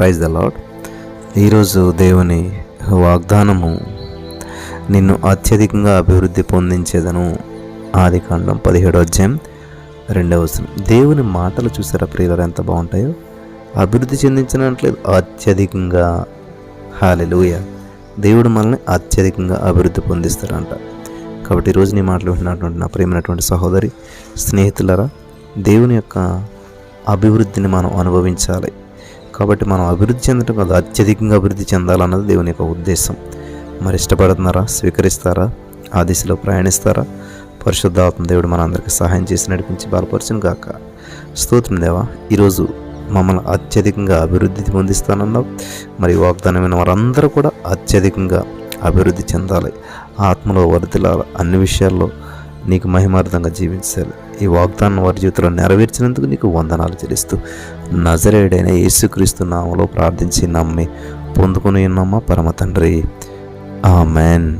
Praise the lord. ఈరోజు దేవుని వాగ్దానము నిన్ను అత్యధికంగా అభివృద్ధి పొందించేదను. ఆది కాండం పదిహేడో అధ్యాయం రెండవ వచనం. దేవుని మాటలు చూసారా ప్రియులు ఎంత బాగుంటాయో? అభివృద్ధి చెందించినట్లేదు అత్యధికంగా. హాలెలుయ దేవుడు మనల్ని అత్యధికంగా అభివృద్ధి పొందిస్తాడంట. కాబట్టి ఈరోజు నీ మాటలు వింటున్నటువంటి నా ప్రేమైనటువంటి సహోదరి స్నేహితులరా దేవుని యొక్క అభివృద్ధిని మనం అనుభవించాలి. కాబట్టి మనం అభివృద్ధి చెందడం కాదు అత్యధికంగా అభివృద్ధి చెందాలన్నది దేవుని యొక్క ఉద్దేశం. మరి ఇష్టపడుతున్నారా? స్వీకరిస్తారా? ఆ దిశలో ప్రయాణిస్తారా? పరిశుద్ధాత్మ దేవుడు మనందరికీ సహాయం చేసి నడిపించి బలపరచును గాక. స్తోత్రం దేవా ఈరోజు మమ్మల్ని అత్యధికంగా అభివృద్ధి పొందిస్తానన్నావు. మరి వాగ్దానమైన వారందరూ కూడా అత్యధికంగా అభివృద్ధి చెందాలి. ఆత్మలో వర్ధిల్లాలి. అన్ని విషయాల్లో నీకు మహిమార్థంగా జీవించాలి. ఈ వాగ్దానం వారి జీవితంలో నెరవేర్చినందుకు నీకు వందనాలు చెల్లిస్తూ నజరేడైన యేసుక్రీస్తు నామలో ప్రార్థించి నమ్మి పొందుకుని ఉన్నామా? పరమ తండ్రి. ఆమెన్.